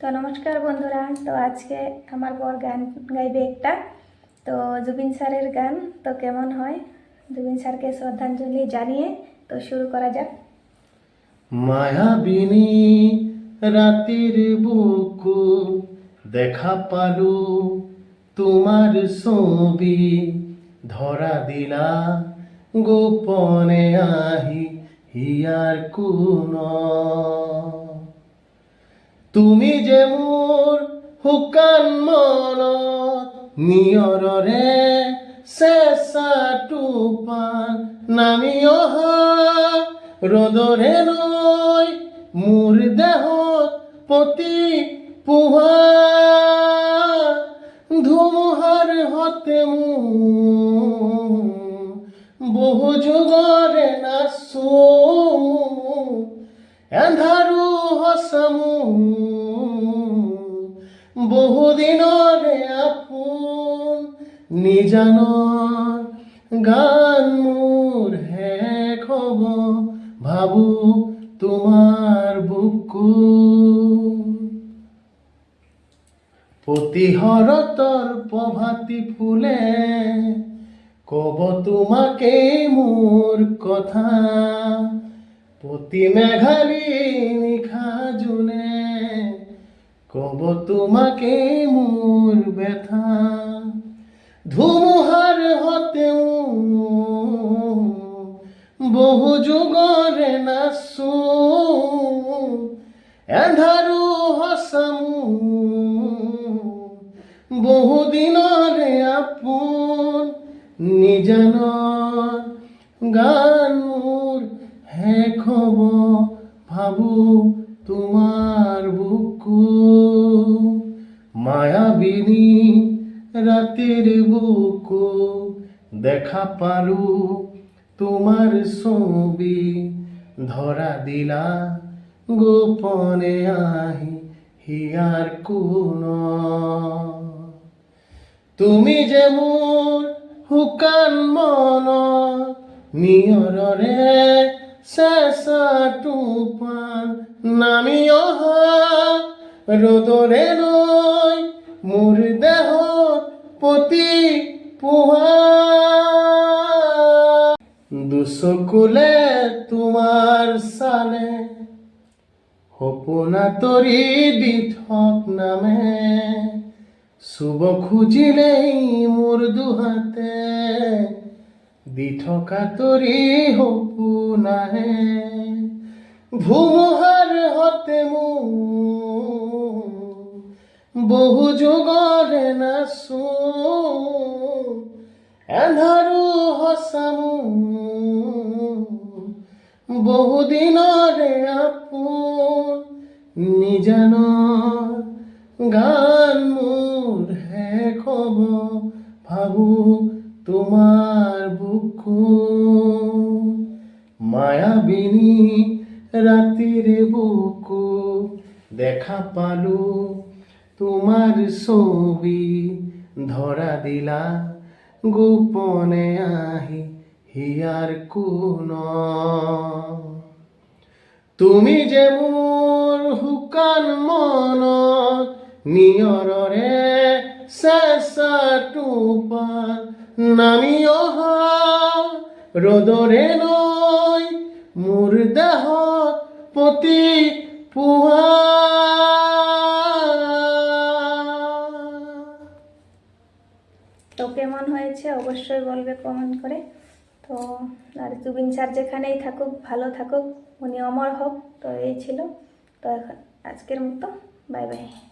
তো নমস্কার বন্ধুরা, তো আজকে আমার বর গান গাইবে একটা। তো জুবিন স্যারের গান, তো কেমন হয়? জুবিন স্যারকে শ্রদ্ধাঞ্জলি জানিয়ে তো শুরু করা যাক। মায়াবিনী রাতির বুকু দেখা পালু, তোমার ছবি ধরা দিলা, গোপনে আহি হিয়ার কোন। তুমি যে মোৰ শুকান মনত নিয়ৰৰে চেঁচা টোপান নামি অহা ৰ'দৰে নৈ মোৰ দেহত পতি পোহা। ধুমুহাৰ হতে মোৰ বহু যুগৰে নাচো এন্ধাৰো হচামু বহুদিনৰে আপোন নিজানৰ গান মোৰ শেষ হ'ব ভাবো তোমাৰ বুকু। প্ৰতিহৰতৰ প্ৰভাতী ফুলে, কব তোমাকেই মোৰ কথা। প্ৰতি মেঘালী নিশা জোনে, কব তোমাকে মোৰ ব্যথা। ধুমুহাৰ হতেও বহু যুগৰে নাচো। এন্ধাৰো বহু বহুদিনৰে আপোন নিজানৰ গান। হ'ব ভাবো তোমাৰ বুকু। মায়াবিনী রাতের বুকু, দেখা পারু তোমার ছবি। ধরা দিলা গোপনে আহি হিয়ার কোন। তুমি যে মোৰ শুকান মন নিয়ৰৰে চেঁচা টোপান নামি অহা ৰ'দৰে নৈ মোৰ দেহত পতি পোহা দুচকুলে তোমাৰ চালে সপোনা তৰি দি থক নামে চুব খুজিলেই মোৰ দুহাতে দি থকা তৰি সপোনাহে ধুমুহাৰ হতে মোৰ বহু যুগৰে নাচো এন্ধাৰো হচামু বহুদিনৰে আপোন নিজানৰ গান মোৰ শেষ হ'ব ভাবো তোমাৰ বুকু। মায়াবিনী রাতির বুকু দেখা পালু, তোমার ছবি ধরা দিলা, গোপনে আহি হিয়ার কোন। তুমি যে মোৰ শুকান মনত নিয়ৰৰে চেঁচা টোপান নামি অহা ৰ'দৰে নৈ মোৰ দেহত পতি তো কেমন হয়েছে? অবশ্যই বলবে কমেন্ট করে। তো আর জুবিন স্যার যেখানেই থাকুক, ভালো থাকুক, উনি অমর হোক, তো এই ছিল। তো এখন আজকের মতো বাই বাই